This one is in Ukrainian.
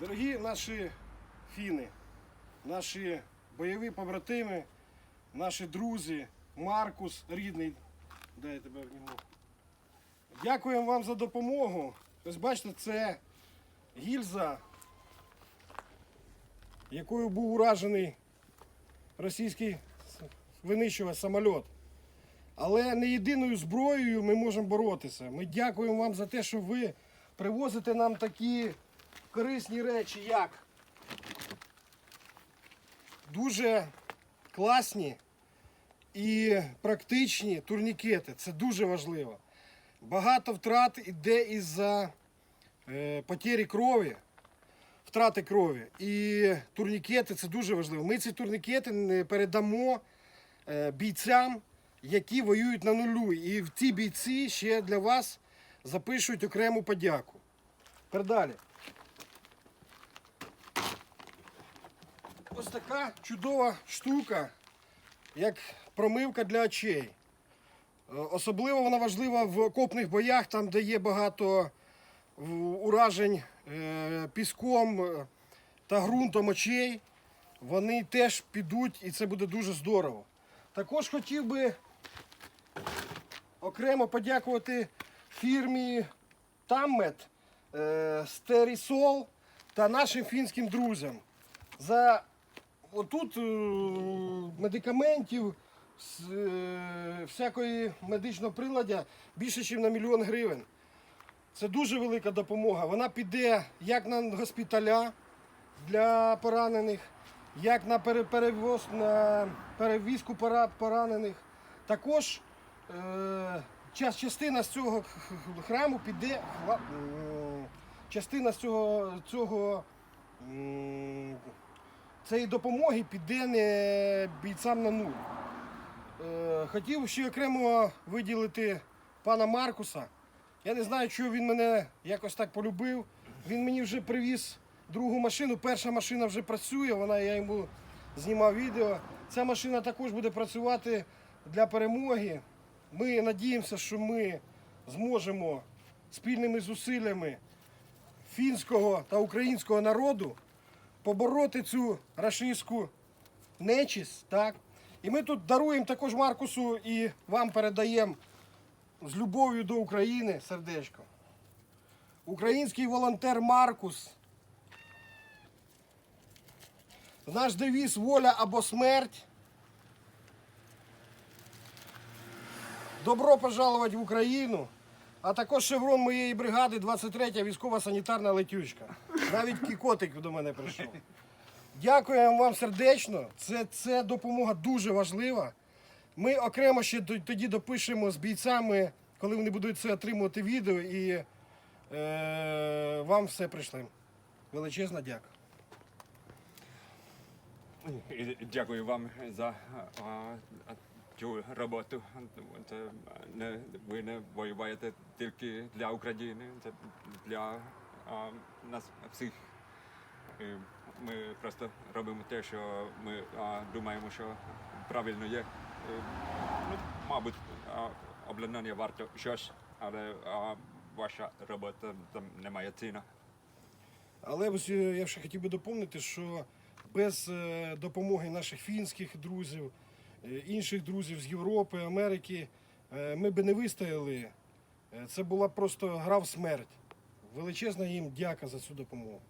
Дорогі наші фіни, наші бойові побратими, наші друзі, Маркус рідний, дай я тебе обніму. Дякуємо вам за допомогу. Ось бачите, це гільза, якою був уражений російський винищувач самоліт. Але не єдиною зброєю ми можемо боротися. Ми дякуємо вам за те, що ви привозите нам такі корисні речі, як дуже класні і практичні турнікети. Це дуже важливо. Багато втрат іде із-за е, потері крові, втрати крові. І турнікети це дуже важливо. Ми ці турнікети не передамо е, бійцям, які воюють на нулю. І ці бійці ще для вас запишуть окрему подяку. Тепер Ось така чудова штука, як промивка для очей. Е, Особливо вона важлива в окопних боях, там, де є багато уражень е, піском е, та ґрунтом очей. Вони теж підуть і це буде дуже здорово. Також хотів би окремо подякувати фірмі Таммет, е, Стерісол та нашим фінським друзям за отут е, медикаментів, з, е, всякої медичного приладдя більше, ніж на мільйон гривень. Це дуже велика допомога. Вона піде як на госпіталя для поранених, як на пере- перевоз, на перевізку поранених. Також е, час, частина з цього храму піде, частина з цього, цього цієї допомоги піде не бійцям на нуль. Е, Хотів ще окремо виділити пана Маркуса. Я не знаю, чого він мене якось так полюбив. Він мені вже привіз другу машину. Перша машина вже працює, вона я йому знімав відео. Ця машина також буде працювати для перемоги. Ми надіємося, що ми зможемо спільними зусиллями фінського та українського народу побороти цю рашистську нечість. Так? І ми тут даруємо також Маркусу і вам передаємо з любов'ю до України сердечко. Український волонтер Маркус. Наш девіз воля або смерть. Добро пожаловать в Україну. А також шеврон моєї бригади 23-я військова санітарна летючка. Навіть кікотик до мене прийшов. Дякуємо вам сердечно. Це, це допомога дуже важлива. Ми окремо ще тоді допишемо з бійцями, коли вони будуть це отримувати відео, і е, вам все прийшли. Величезна дяка. Дякую вам за цю роботу. Це не ви не воюєте тільки для України, це для а, нас всіх. І ми просто робимо те, що ми а, думаємо, що правильно є. І, ну, мабуть, обладнання варто щось, але а, ваша робота там немає ціна. Але ось е, я ще хотів би доповнити, що без е, допомоги наших фінських друзів, інших друзів з Європи, Америки, е, ми би не вистояли. Е, Це була просто гра в смерть. Величезна їм дяка за цю допомогу.